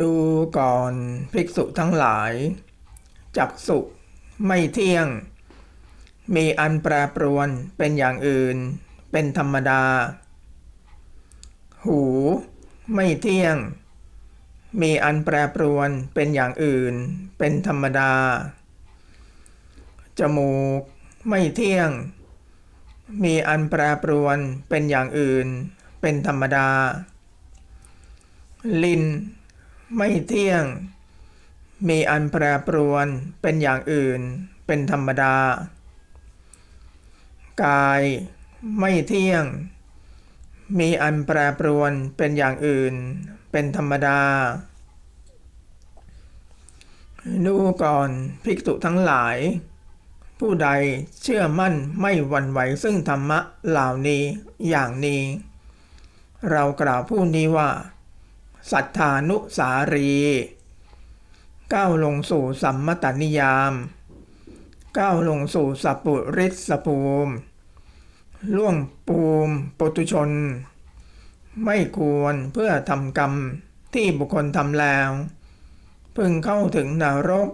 ดูก่อนภิกษุทั้งหลาย จักสุไม่เที่ยง มีอันแปรปรวนเป็นอย่างอื่น เป็นธรรมดา หู ไม่เที่ยง มีอันแปรปรวนเป็นอย่างอื่น เป็นธรรมดา จมูก ไม่เที่ยง มีอันแปรปรวนเป็นอย่างอื่น เป็นธรรมดา ลิ้น ไม่เที่ยง มีอันแปรปรวนเป็นอย่างอื่น เป็นธรรมดา กาย ไม่เที่ยง มีอันแปรปรวนเป็นอย่างอื่น เป็นธรรมดา ดูก่อนภิกษุทั้งหลาย ผู้ใดเชื่อมั่นไม่หวั่นไหวซึ่งธรรมะเหล่านี้อย่างนี้ เรากล่าวผู้นี้ว่า สัทธานุสารีก้าวลงสู่สัมมตนิยามก้าวลงสู่สัพปุริสภูมิล่วงปูมปุตุชน ไม่ควรเพื่อทำกรรมที่บุคคลทำแล้ว พึงเข้าถึงนรก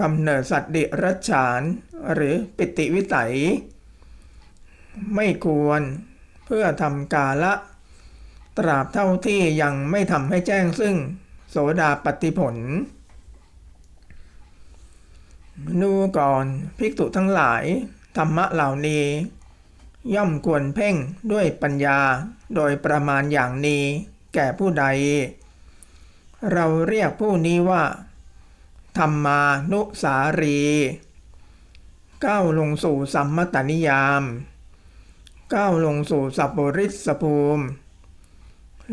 กำเนิดสัตว์ดิรัจฉาน หรือปิติวิสัย ไม่ควรเพื่อทำกาละ ตราบเท่าที่ยังไม่ทำให้แจ้งซึ่ง โสดาปฏิผลดูก่อนภิกษุทั้งหลาย ธรรมะเหล่านี้ ย่อมควรเพ่งด้วยปัญญาโดยประมาณอย่างนี้ แก่ผู้ใด เราเรียกผู้นี้ว่า ธรรมานุสารีก้าวลงสู่สัมมตนิยามก้าวลงสู่สัพปริสภูมิ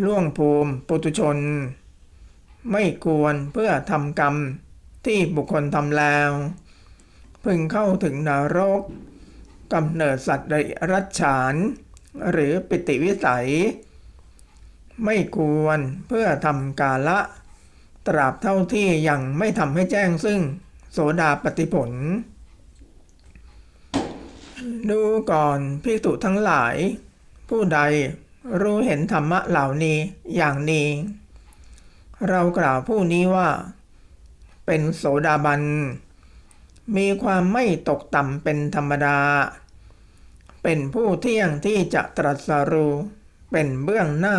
ล่วงภูมิปุตุชน ไม่ควรเพื่อทำกรรมที่บุคคลทำแล้ว พึงเข้าถึงนรกกำเนิดสัตว์ไรัจฉาน หรือปิติวิสัย ไม่ควรเพื่อทำกาละ ตราบเท่าที่ยังไม่ทำให้แจ้งซึ่งโสดาปฏิผล ดูก่อนภิกษุทั้งหลาย ผู้ใด รู้เห็นธรรมะเหล่านี้อย่างนี้ เรากล่าวผู้นี้ว่า เป็นโสดาบัน มีความไม่ตกต่ำเป็นธรรมดา เป็นผู้เที่ยงที่จะตรัสรู้เป็นเบื้องหน้า